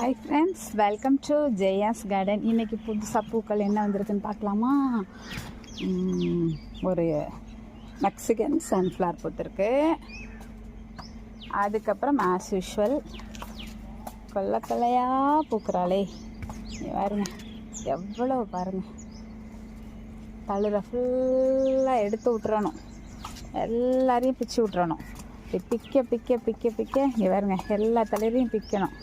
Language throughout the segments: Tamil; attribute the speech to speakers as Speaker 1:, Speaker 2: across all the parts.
Speaker 1: Hi friends welcome to Jaya's garden இன்றைக்கி புதுசாக பூக்கள் என்ன வந்திருக்குன்னு பார்க்கலாமா? ஒரு மெக்சிகன் சன்ஃப்ளவர் பூத்திருக்கு. அதுக்கப்புறம் ஆஸ் யூஷுவல் கொல்ல கொல்லையாக பூக்குறாளே. இங்க பாருங்க. எவ்வளோ பாருங்கள் தளிர ஃபுல்லாக எடுத்து விட்றணும் எல்லாரையும் பிச்சு விட்றணும் பிக்க பிக்க பிக்க பிக்க இங்கே பாருங்க. எல்லா தலையிலையும் பிக்கணும்.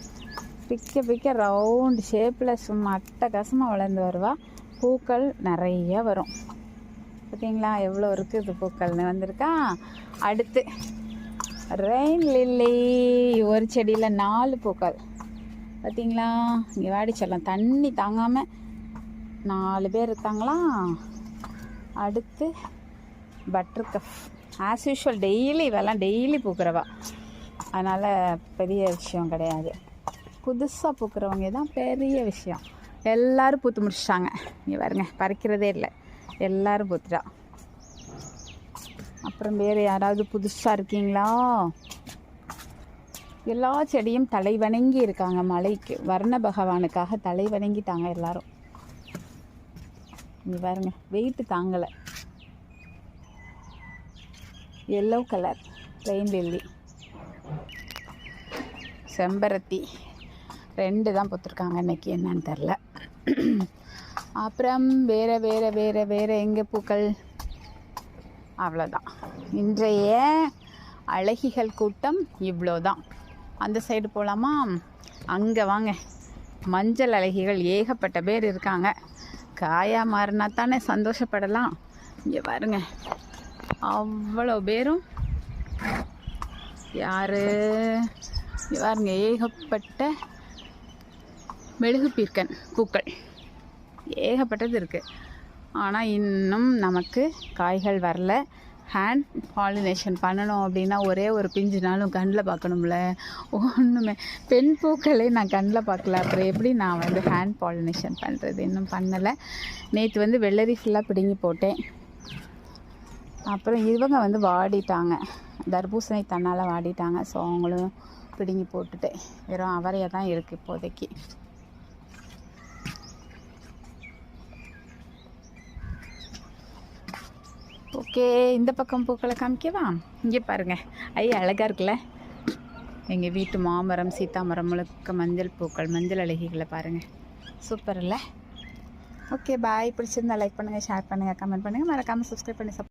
Speaker 1: பிக்க பிக்க ரவுண்டு ஷேப்பில் சும்மா அட்டகாசமாக வளர்ந்து வருவா. பூக்கள் நிறைய வரும். பார்த்தீங்களா எவ்வளோ இருக்குது பூக்கள்னு வந்திருக்கா? அடுத்து ரெயின் லில்லி ஒரு செடியில் நாலு பூக்கள். பார்த்தீங்களா இங்கே வாடிச்சிடலாம் தண்ணி தாங்காமல் நாலு பேர் இருக்காங்களா? அடுத்து buttercup as usual daily இவெல்லாம் டெய்லி பூக்கிறவா. அதனால் பெரிய விஷயம் கிடையாது. புதுசாக பூக்கிறவங்க தான் பெரிய விஷயம். எல்லோரும் பூத்து முடிச்சிட்டாங்க. இங்கே பாருங்க பறிக்கிறதே இல்லை. எல்லோரும் பூத்துட்டா. அப்புறம் வேறு யாராவது புதுசாக இருக்கீங்களா? எல்லா செடியும் தலை வணங்கி இருக்காங்க மலைக்கு. வர்ண பகவானுக்காக தலை வணங்கிட்டாங்க எல்லாரும். இங்கே பாருங்க வெயிட்டு தாங்கலை. எல்லோ கலர் ரெயின் லில்லி செம்பருத்தி. ரெண்டு தான் பொத்துருக்காங்க இன்னைக்கு என்னன்னு தெரில அப்புறம் வேறு வேறு வேறு வேறு எங்கே பூக்கள்? அவ்வளோதான் இன்றைய அழகிகள் கூட்டம் இவ்வளோ தான் அந்த சைடு போகலாமா அங்கே வாங்க. மஞ்சள் அழகிகள் ஏகப்பட்ட பேர் இருக்காங்க. காயா மாறினா தானே சந்தோஷப்படலாம். இங்கே பாருங்க. அவ்வளோ பேரும். யார்? இங்கே பாருங்க ஏகப்பட்ட மெழுகு பீர்க்கன் பூக்கள். ஏகப்பட்டது இருக்குது ஆனால் இன்னும் நமக்கு காய்கள் வரல. ஹேண்ட் பாலினேஷன் பண்ணணும் அப்படின்னா ஒரே ஒரு பிஞ்சுனாலும் கண்ணில் பார்க்கணும்ல. ஒன்றுமே பெண் பூக்களே நான் கண்ணில் பார்க்கல. அப்புறம் எப்படி நான் வந்து ஹேண்ட் பாலினேஷன் பண்ணுறது இன்னும் பண்ணலை. நேற்று வந்து வெள்ளரி ஃபுல்லாக பிடுங்கி போட்டேன். அப்புறம் இவங்க வந்து வாடிட்டாங்க. தர்பூசணி தன்னால் வாடிட்டாங்க. ஸோ அவங்களும் பிடுங்கி போட்டுட்டேன் வெறும் அவரையாக தான் இருக்குது இப்போதைக்கு. ஓகே இந்த பக்கம் பூக்களை காமிக்கவா? இங்கே பாருங்கள் ஐய அழகாக இருக்குல்ல? எங்கள் வீட்டு மாமரம் சீத்தாமரம் முழுக்க மஞ்சள் பூக்கள் மஞ்சள் அழகிகளை பாருங்கள் சூப்பர் இல்லை? ஓகே பாய் பிடிச்சிருந்தா லைக் பண்ணுங்கள் ஷேர் பண்ணுங்கள் கமெண்ட் பண்ணுங்கள் மறக்காமல் சப்ஸ்கிரைப் பண்ணி